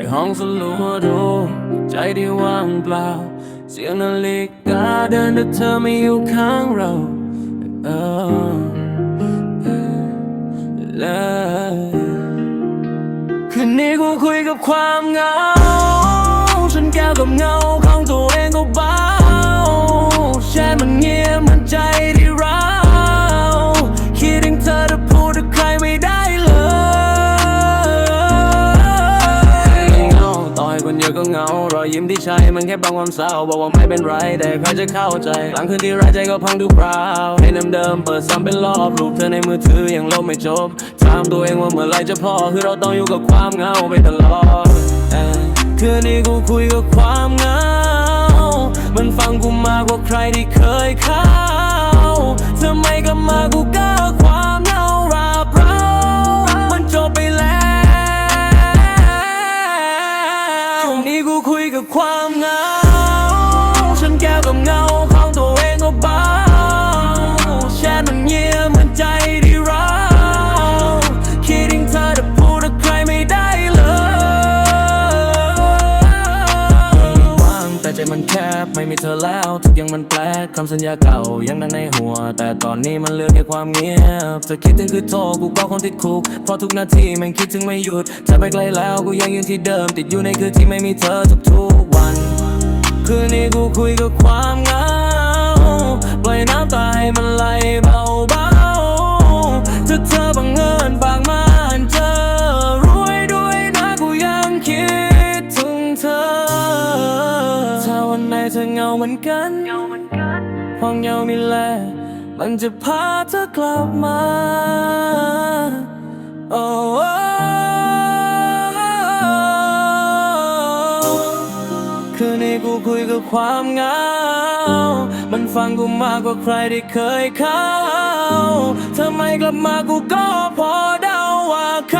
ในห้องสลัวดู ใจที่ว่างเปล่า เสียงนาฬิกาเดินแต่เธอไม่อยู่ข้างเราเออเละคืนนี้กูคุยกับความเหงา ฉันแก้วกับเงา เดียวก็เหงารอยยิ้มที่ใช้มันแค่บางความเศร้าบอกว่าไม่เป็นไร แต่ใครจะเข้าใจ หลังคืนที่ร้ายใจก็พังทุกคราวให้น้ำเดิมเปิดซ้ำเป็นรอบรูปเธอในมือถือยังลบไม่จบถามตัวเองว่าเมื่อไรจะพอคือเราต้องอยู่กับความเหงาไปตลอดคืนนี้กูคุยกับความเหงา มันฟังกูมากกว่าใครที่เคยเข้าทำไมกลับมากูก้าว คุยกับความเหงา ไม่มีเธอแล้ว ทุกอย่างมันแปลกคำสัญญาเก่ายังนั่งในหัว แต่ตอนนี้มันเหลือแค่ความเงียบเธอคิดถึงคือโทรกูก็คงติดคุกเพราะทุกนาทีมันคิดถึงไม่หยุดเธอไปไกลแล้วกูยังยืนที่เดิม ติดอยู่ในคืนที่ไม่มีเธอทุกๆวัน คืนนี้กูคุยกับความเหงาปล่อยน้ำตาให้มันไหล เธอเหงาเหมือนกันความเหงามีแลมันจะพาเธอกลับมาโอ้คืนนี้กูคุยกับความเหงา มันฟังกูมากกว่าใครที่เคยเข้าทำไมกลับมากูก็พอเดาว่าเรา